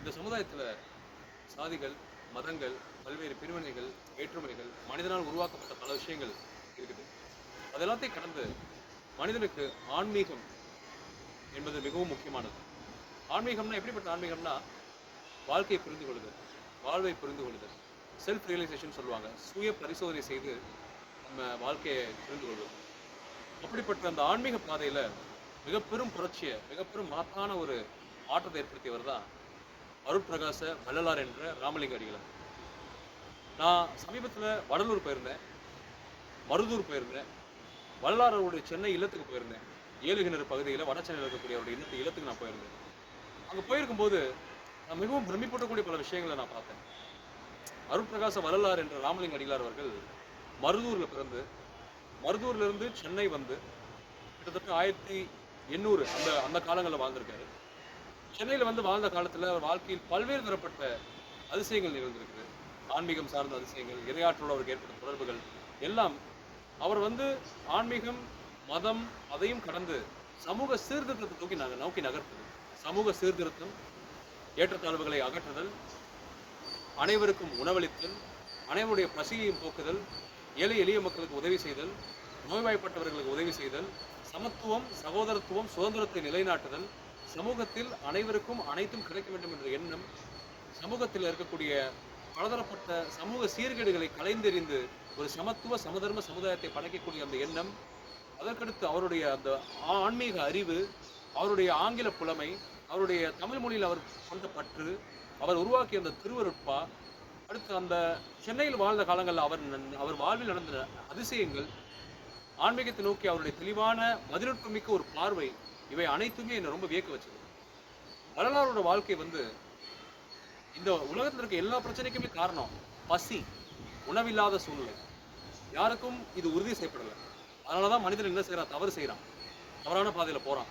இந்த சமுதாயத்தில் சாதிகள் மதங்கள் பல்வேறு பிரிவினைகள் வேற்றுமைகள் மனிதனால் உருவாக்கப்பட்ட பல விஷயங்கள் இருக்குது. அது எல்லாத்தையும் கடந்து மனிதனுக்கு ஆன்மீகம் என்பது மிகவும் முக்கியமானது. ஆன்மீகம்னா எப்படிப்பட்ட ஆன்மீகம்னா வாழ்க்கையை புரிந்து கொள்ளுதல் வாழ்வை புரிந்து கொள்ளுதல். செல்ஃப் ரியலைசேஷன் சொல்லுவாங்க. சுய பரிசோதனை செய்து நம்ம வாழ்க்கையை புரிந்து கொள்வது. அப்படிப்பட்ட அந்த ஆன்மீக பாதையில் மிக பெரும் புரட்சியை மிக பெரும் மகத்தான ஒரு மாற்றத்தை ஏற்படுத்தியவர் தான் அருட்பிரகாச வள்ளலார் என்ற ராமலிங்க அடிகளார். நான் சமீபத்தில் வடலூர் போயிருந்தேன். மருதூர் போயிருந்தேன். வள்ளலார் அவருடைய சென்னை இல்லத்துக்கு போயிருந்தேன். ஏழுகிணறு பகுதியில் வட சென்னையில் இருக்கக்கூடிய அவருடைய இல்லத்து இல்லத்துக்கு நான் போயிருந்தேன். அங்கே போயிருக்கும்போது நான் மிகவும் பிரமிப்பூட்டக்கூடிய பல விஷயங்களை நான் பார்த்தேன். அருட்பிரகாச வள்ளலார் என்ற ராமலிங்க அடிகளார் அவர்கள் மருதூரில் பிறந்து மருதூர்ல இருந்து சென்னை வந்து கிட்டத்தட்ட ஆயிரத்தி எண்ணூறு அந்த அந்த காலங்களில் வாழ்ந்திருக்காரு. சென்னையில் வந்து வாழ்ந்த காலத்தில் அவர் வாழ்க்கையில் பல்வேறு தரப்பட்ட அதிசயங்கள் நிகழ்ந்திருக்குது. ஆன்மீகம் சார்ந்த அதிசயங்கள் இரையாற்றோடு அவருக்கு ஏற்பட்ட தொடர்புகள் எல்லாம் அவர் வந்து ஆன்மீகம் மதம் அதையும் கடந்து சமூக சீர்திருத்தத்தை தூக்கி நாங்கள் நோக்கி நகர்த்துது. சமூக சீர்திருத்தம் ஏற்றத்தாழ்வுகளை அகற்றுதல் அனைவருக்கும் உணவளித்தல் அனைவருடைய பசியையும் போக்குதல் ஏழை எளிய மக்களுக்கு உதவி செய்தல் நோய்வாய்ப்பட்டவர்களுக்கு உதவி செய்தல் சமத்துவம் சகோதரத்துவம் சுதந்திரத்தை நிலைநாட்டுதல் சமூகத்தில் அனைவருக்கும் அனைத்தும் கிடைக்க வேண்டும் என்ற எண்ணம் சமூகத்தில் இருக்கக்கூடிய பலதரப்பட்ட சமூக சீர்கேடுகளை கலைந்தெறிந்து ஒரு சமத்துவ சமதர்ம சமுதாயத்தை படைக்கக்கூடிய அந்த எண்ணம் அதற்கடுத்து அவருடைய அந்த ஆன்மீக அறிவு அவருடைய ஆங்கில புலமை அவருடைய தமிழ் மொழியில் அவர் கொண்ட பற்று அவர் உருவாக்கிய அந்த திருவருட்பா அடுத்து அந்த சென்னையில் வாழ்ந்த காலங்களில் அவர் நன்- அவர் வாழ்வில் நடந்த அதிசயங்கள் ஆன்மீகத்தை நோக்கி அவருடைய தெளிவான மதிநுட்பமிக்க ஒரு பார்வை இவை அனைத்துமே என்னை ரொம்ப வியக்க வச்சது. வரலாறோட வாழ்க்கை வந்து இந்த உலகத்தில் இருக்க எல்லா பிரச்சனைக்குமே காரணம் பசி உணவில்லாத சூழ்நிலை. யாருக்கும் இது உறுதி செய்யப்படலை. அதனால தான் மனிதன் என்ன செய்கிறான் தவறு செய்கிறான் தவறான பாதையில் போகிறான்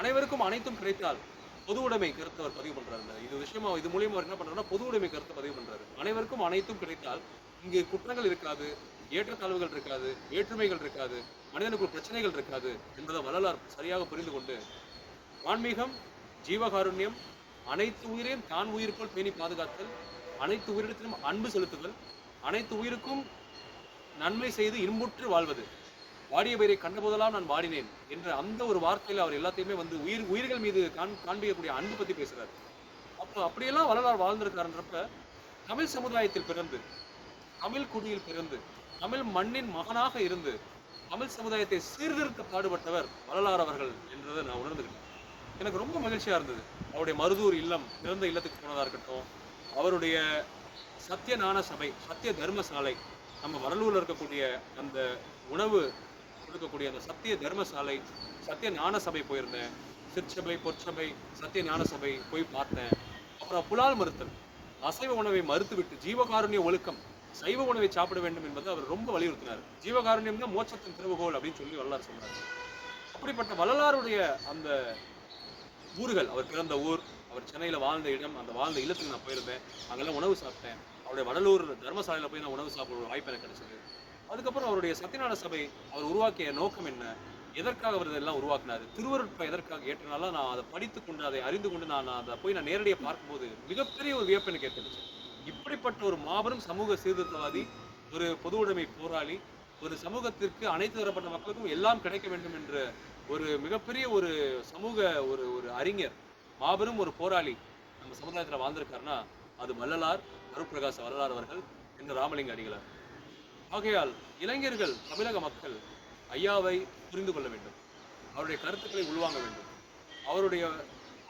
அனைவருக்கும் அனைத்தும் கிடைத்தால் பொது உடைமை கருத்தை அவர் பதிவு பண்ணுறாரு இந்த இது விஷயமா இது மூலியமா அவர் என்ன பண்ணுறாருன்னா பொது உடைமை கருத்தை பதிவு பண்ணுறாரு அனைவருக்கும் அனைத்தும் கிடைத்தால் இங்கு குற்றங்கள் இருக்காது ஏற்றத்தாழ்வுகள் இருக்காது வேற்றுமைகள் இருக்காது. மனிதனுக்குள் பிரச்சனைகள் இருக்காது என்பதை வள்ளலார் சரியாக புரிந்து கொண்டு ஆன்மீகம் ஜீவகாருண்யம் அனைத்து உயிரையும் தான் உயிர் போல் பேணி பாதுகாத்தல் அனைத்து உயிரிடத்திலும் அன்பு செலுத்துதல் அனைத்து உயிருக்கும் நன்மை செய்து இன்புற்று வாழ்வது. வாடிய பெயரை கண்டபோதெல்லாம் நான் வாடினேன் என்ற அந்த ஒரு வார்த்தையில் அவர் எல்லாத்தையுமே வந்து உயிர் உயிர்கள் மீது காண் காண்பிக்கக்கூடிய அன்பு பத்தி பேசுகிறார் அப்போ அப்படியெல்லாம் வரலாறு வாழ்ந்திருக்காருன்றப்ப தமிழ் சமுதாயத்தில் பிறந்து தமிழ் குடியில் பிறந்து தமிழ் மண்ணின் மகனாக இருந்து தமிழ் சமுதாயத்தை சீர்திருத்த பாடுபட்டவர் வரலாறு அவர்கள் என்றதை நான் உணர்ந்துக்கிட்டேன் எனக்கு ரொம்ப மகிழ்ச்சியா இருந்தது. அவருடைய மருதூர் இல்லம் பிறந்த இல்லத்துக்கு போனதாக இருக்கட்டும் அவருடைய சத்திய நாண சபை சத்திய தர்மசாலை நம்ம வரலூரில் இருக்கக்கூடிய அந்த உணவு கொடுக்கக்கூடிய அந்த சத்திய தர்மசாலை சத்திய ஞான சபை போயிருந்தேன். சிற்சபை பொற்சபை சத்திய ஞான சபை போய் பார்த்தேன். அப்புறம் புலால் மறுத்தல் அசைவ உணவை மறுத்துவிட்டு ஜீவகாருண்ய ஒழுக்கம் சைவ உணவை சாப்பிட வேண்டும் என்பதை அவர் ரொம்ப வலியுறுத்தினார். ஜீவகாருண்யம் தான் மோட்சத்தின் திறவுகோல் அப்படின்னு சொல்லி வள்ளலார் சொன்னார் அப்படிப்பட்ட வள்ளலாருடைய அந்த ஊர்கள் அவர் பிறந்த ஊர் அவர் சென்னையில் வாழ்ந்த இடம் அந்த வாழ்ந்த இல்லத்துக்கு நான் போயிருந்தேன். அங்கெல்லாம் உணவு சாப்பிட்டேன். அவருடைய வடலூர் தர்மசாலையில் போய் நான் உணவு சாப்பிட ஒரு வாய்ப்பு எனக்கு கிடைச்சது. அதுக்கப்புறம் அவருடைய சத்தியநாத சபை அவர் உருவாக்கிய நோக்கம் என்ன? எதற்காக அவர் இதெல்லாம் உருவாக்கினார்? திருவருட்பை எதற்காக ஏற்றினாலும் நான் அதை படித்து கொண்டு அதை அறிந்து கொண்டு நான் அதை போய் நான் நேரடியாக பார்க்கும்போது மிகப்பெரிய ஒரு வியப்பு எனக்கு ஏற்பட்டுச்சு இப்படிப்பட்ட ஒரு மாபெரும் சமூக சீர்திருத்தவாதி ஒரு பொது உடைமை போராளி ஒரு சமூகத்திற்கு அனைத்து தரப்பட்ட மக்களுக்கும் எல்லாம் கிடைக்க வேண்டும் என்ற ஒரு மிகப்பெரிய ஒரு சமூக ஒரு ஒரு அறிஞர் மாபெரும் ஒரு போராளி நம்ம சமுதாயத்தில் வாழ்ந்திருக்காருன்னா அது வள்ளலார் அருட்பிரகாச வள்ளலார் அவர்கள் என்ற ராமலிங்க அடிகளார். ஆகையால் இளைஞர்கள் தமிழக மக்கள் ஐயாவை புரிந்து கொள்ள வேண்டும். அவருடைய கருத்துக்களை உள்வாங்க வேண்டும். அவருடைய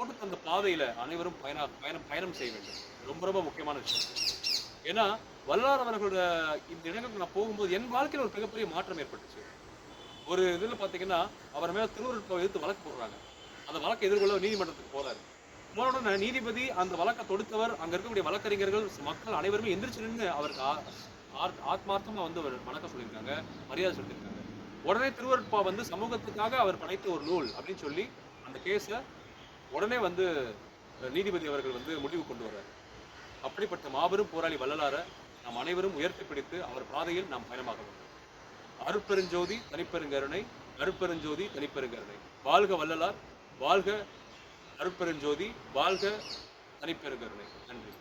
போட்டு அந்த பாதையில அனைவரும் பயண பயணம் பயணம் செய்ய வேண்டும். ரொம்ப ரொம்ப முக்கியமான விஷயம். ஏன்னா வல்லார் அவர்களோட இந்த இடங்களுக்கு நான் போகும்போது என் வாழ்க்கையில் ஒரு மிகப்பெரிய மாற்றம் ஏற்பட்டுச்சு. ஒரு இதில் பார்த்தீங்கன்னா அவர் மேலே திருவருட்பை எதிர்த்து வழக்கு போடுறாங்க. அந்த வழக்கை எதிர்கொள்ள நீதிமன்றத்துக்கு போறாரு. போனோட நீதிபதி அந்த வழக்கை தொடுத்தவர் அங்கே இருக்கக்கூடிய வழக்கறிஞர்கள் மக்கள் அனைவருமே எந்திரிச்சு நின்று அவருக்கு ஆத்மார்த்தமாக வந்து அவர் வணக்கம் சொல்லியிருக்காங்க மரியாதை சொல்லியிருக்காங்க உடனே திருவருட்பா வந்து சமூகத்துக்காக அவர் படைத்த ஒரு நூல் அப்படின்னு சொல்லி அந்த கேஸை உடனே வந்து நீதிபதி அவர்கள் வந்து முடிவு கொண்டு வர்றார். அப்படிப்பட்ட மாபெரும் போராளி வள்ளலார நாம் அனைவரும் உயர்த்தி பிடித்து அவர் பாதையில் நாம் பயணமாக வேண்டும் அருட்பெருஞ்சோதி தனிப்பெருங்கருணை அருட்பெருஞ்சோதி தனிப்பெருங்கருணை. வாழ்க வள்ளலார் வாழ்க அருட்பெருஞ்சோதி வாழ்க தனிப்பெருங்கருணை. நன்றி.